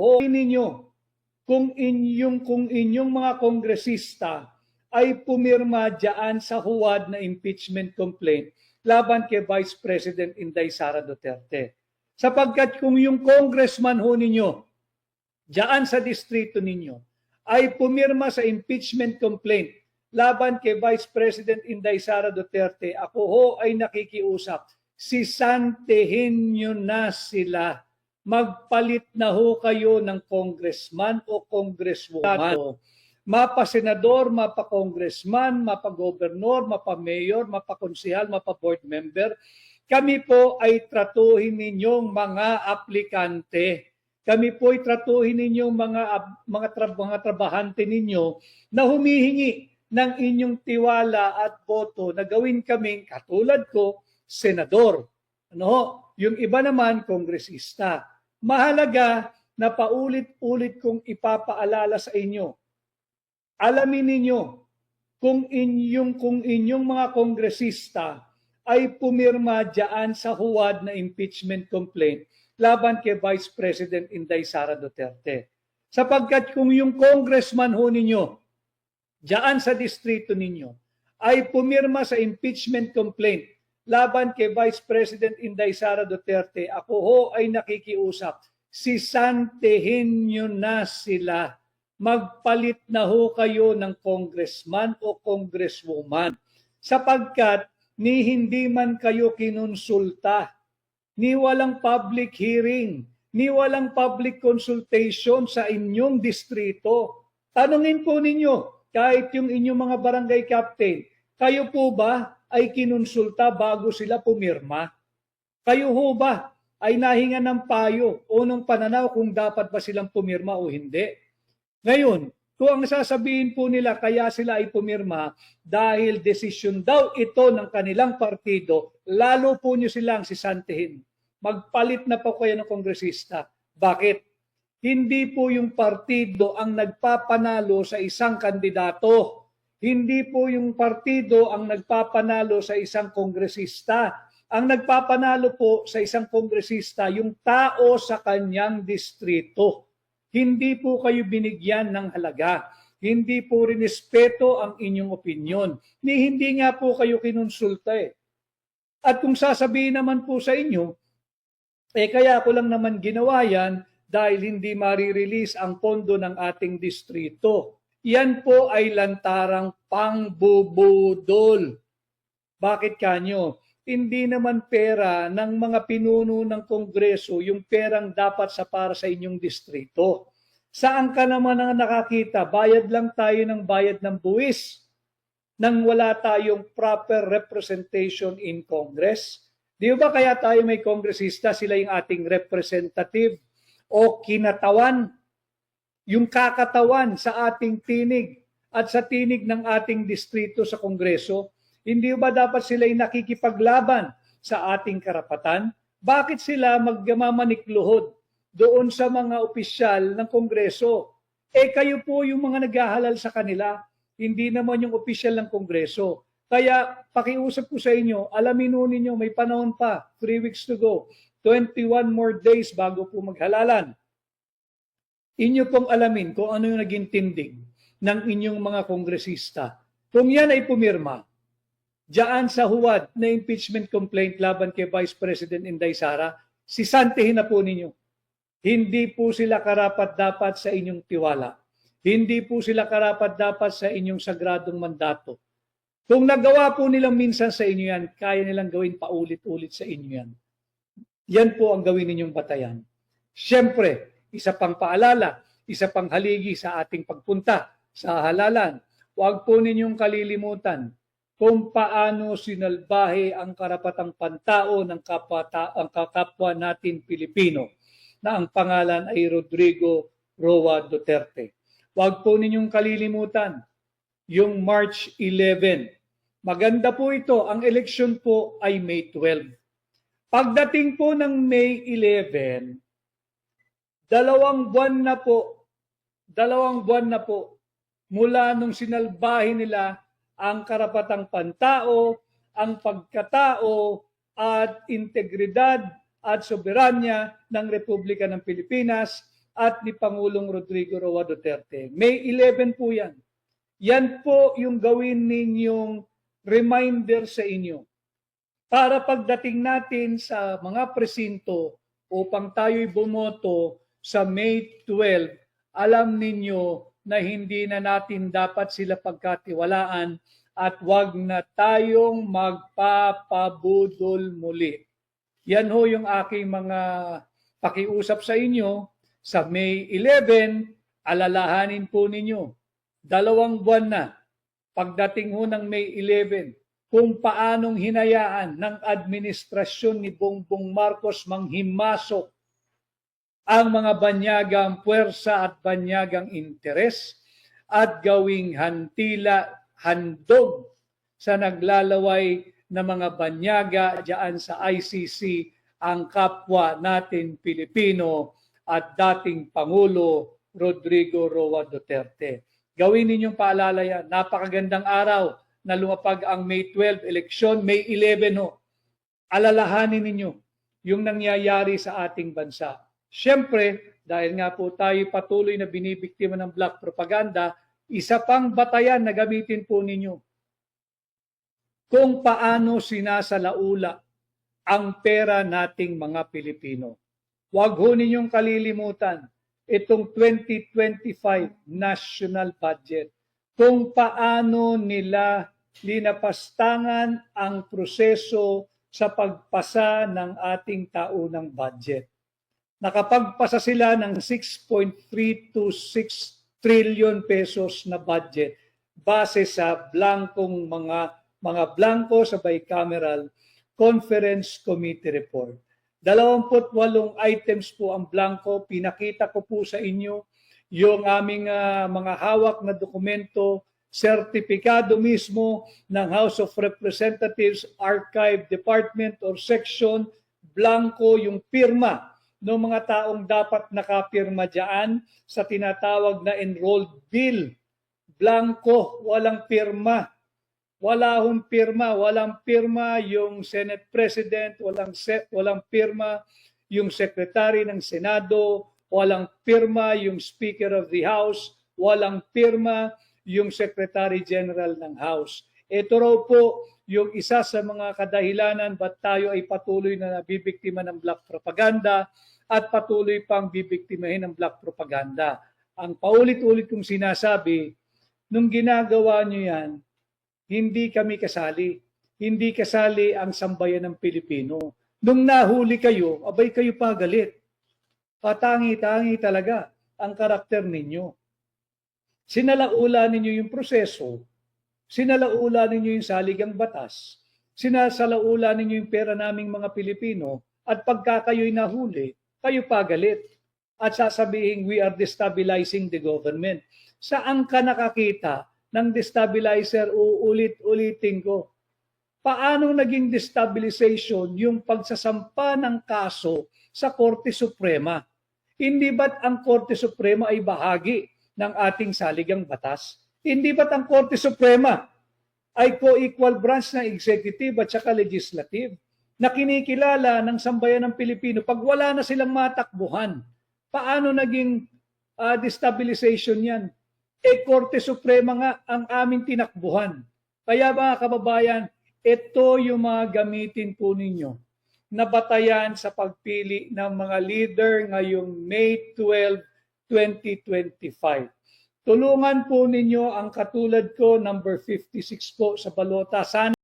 ho ninyo kung inyong kung inyong mga kongresista ay pumirma diyan sa huwad na impeachment complaint laban kay Vice President Inday Sara Duterte. Sapagkat kung yung congressman ho ninyo diyan sa distrito ninyo ay pumirma sa impeachment complaint laban kay Vice President Inday Sara Duterte, ako ho ay nakikiusap, sisantehin nyo na sila. Magpalit na ho kayo ng congressman o congresswoman. Mapa-senador, mapa-congressman, mapa-gobernor, mapa-mayor, mapa-konsihal, mapa-board member. Kami po ay tratuhin ninyong mga aplikante. Kami po ay tratuhin ninyong mga mga, tra- mga trabahante ninyo na humihingi ng inyong tiwala at boto na gawin kaming katulad ko, senador. Ano? Yung iba naman, kongresista. Mahalaga na paulit-ulit kong ipapaalala sa inyo. Alamin ninyo kung inyong kung inyong mga kongresista ay pumirma diyan sa huwad na impeachment complaint laban kay Vice President Inday Sara Duterte. Sapagkat kung yung congressman ho ninyo diyan sa distrito ninyo ay pumirma sa impeachment complaint laban kay Vice President Inday Sara Duterte, ako ho ay nakikiusap, sisantehin nyo na sila. Magpalit na ho kayo ng congressman o congresswoman sapagkat ni hindi man kayo kinonsulta, ni walang public hearing, ni walang public consultation sa inyong distrito. Tanungin po ninyo, kahit yung inyong mga barangay captain, kayo po ba ay kinonsulta bago sila pumirma? Kayo ho ba ay nahinga ng payo o ng pananaw kung dapat ba silang pumirma o hindi? Ngayon, kung ang sasabihin po nila kaya sila ay pumirma dahil desisyon daw ito ng kanilang partido, lalo po nyo silang sisantihin. Magpalit na po kayo ng kongresista. Bakit? Hindi po yung partido ang nagpapanalo sa isang kandidato. Hindi po yung partido ang nagpapanalo sa isang kongresista. Ang nagpapanalo po sa isang kongresista, yung tao sa kanyang distrito. Hindi po kayo binigyan ng halaga. Hindi po rinespeto ang inyong opinyon. Ni hindi nga po kayo kinonsulta eh. At kung sasabihin naman po sa inyo, eh kaya ko lang naman ginawa yan dahil hindi marirelease ang pondo ng ating distrito. Yan po ay lantarang pangbubudol. Bakit kanyo? Hindi naman pera ng mga pinuno ng Kongreso yung perang dapat sa para sa inyong distrito. Saan ka naman ang nakakita? Bayad lang tayo ng bayad ng buwis nang wala tayong proper representation in Congress. Di ba kaya tayo may kongresista, sila yung ating representative o kinatawan, yung kakatawan sa ating tinig at sa tinig ng ating distrito sa Kongreso? Hindi ba dapat sila yung nakikipaglaban sa ating karapatan? Bakit sila magmamanikluhod doon sa mga opisyal ng Kongreso? Eh kayo po yung mga naghahalal sa kanila, hindi naman yung opisyal ng Kongreso. Kaya pakiusap ko sa inyo, alamin ho ninyo may panahon pa, 3 weeks to go, 21 more days bago po maghalalan. Inyo pong alamin kung ano yung naging tindig ng inyong mga kongresista. Kung yan ay pumirma, diyan sa huwad na impeachment complaint laban kay Vice President Inday Sara, sisantihin na po ninyo. Hindi po sila karapat dapat sa inyong tiwala. Hindi po sila karapat dapat sa inyong sagradong mandato. Kung nagawa po nilang minsan sa inyo yan, kaya nilang gawin paulit-ulit sa inyo yan. Yan po ang gawin ninyong batayan. Siyempre, isa pang paalala, isa pang haligi sa ating pagpunta sa halalan. Huwag po ninyong kalilimutan kung paano sinalbahe ang karapatang pantao ng kapata, ang kakapwa natin Pilipino na ang pangalan ay Rodrigo Roa Duterte. Huwag po ninyong kalilimutan yung March 11. Maganda po ito. Ang eleksyon po ay May 12. Pagdating po ng May 11, dalawang buwan na po, dalawang buwan na po mula nung sinalbahin nila ang karapatang pantao, ang pagkatao at integridad at soberanya ng Republika ng Pilipinas at ni Pangulong Rodrigo Roa Duterte. May 11 po yan. Yan po yung gawin ninyong reminder sa inyo para pagdating natin sa mga presinto upang tayo'y bumoto sa May 12, alam ninyo na hindi na natin dapat sila pagkatiwalaan at wag na tayong magpapabudol muli. Yan ho yung aking mga pakiusap sa inyo sa May 11, alalahanin po ninyo. Dalawang buwan na pagdating ho ng May 11 kung paanong hinayaan ng administrasyon ni Bongbong Marcos manghimasok ang mga banyagang puwersa at banyagang interes at gawing hantila handog sa naglalaway na mga banyaga diyan sa ICC ang kapwa natin Pilipino at dating Pangulo Rodrigo Roa Duterte. Gawin ninyong paalala yan. Napakagandang araw na lumapag ang May 12 eleksyon, May 11 ho. Alalahanin ninyo yung nangyayari sa ating bansa. Siyempre, dahil nga po tayo patuloy na binibiktima ng black propaganda, isa pang batayan na gamitin po ninyo kung paano sinasalaula ang pera nating mga Pilipino. Huwag ho ninyong kalilimutan itong 2025 national budget kung paano nila linapastangan ang proseso sa pagpasa ng ating taunang budget. Nakapagpasa sila ng 6.326 trillion pesos na budget base sa blankong mga mga blanco sa bicameral Conference Committee Report. 28 items po ang blanco. Pinakita ko po sa inyo yung aming ah, mga hawak na dokumento, sertipikado mismo ng House of Representatives Archive Department or Section, blanco yung pirma ng mga taong dapat nakapirma dyan sa tinatawag na enrolled bill. Blanco, walang pirma. Wala hong pirma, walang pirma yung Senate President, walang set, walang pirma yung Secretary ng Senado, walang pirma yung Speaker of the House, walang pirma yung Secretary General ng House. Ito raw po yung isa sa mga kadahilanan ba't tayo ay patuloy na nabibiktima ng black propaganda at patuloy pang bibiktimahin ng black propaganda. Ang paulit-ulit kong sinasabi, nung ginagawa nyo yan, hindi kami kasali. Hindi kasali ang sambayan ng Pilipino. Nung nahuli kayo, abay kayo pa galit. Patangi-tangi talaga ang karakter ninyo. Sinalaula ninyo yung proseso, sinalaula ninyo yung saligang batas, sinasalaula ninyo yung pera naming mga Pilipino, at pagka kayo'y nahuli, kayo pa galit. At sasabihin, we are destabilizing the government. Saan ka nakakita ng destabilizer, uulit-ulitin ko. Paano naging destabilization yung pagsasampa ng kaso sa Korte Suprema? Hindi ba't ang Korte Suprema ay bahagi ng ating saligang batas? Hindi ba't ang Korte Suprema ay co-equal branch ng executive at saka legislative na kinikilala ng sambayan ng Pilipino pag wala na silang matakbuhan? Paano naging ah, destabilization yan? eh Korte Suprema nga ang aming tinakbuhan. Kaya mga kababayan, ito yung mga gamitin po ninyo na batayan sa pagpili ng mga leader ngayong May 12, 2025. Tulungan po ninyo ang katulad ko, number 56 po sa balota. Sana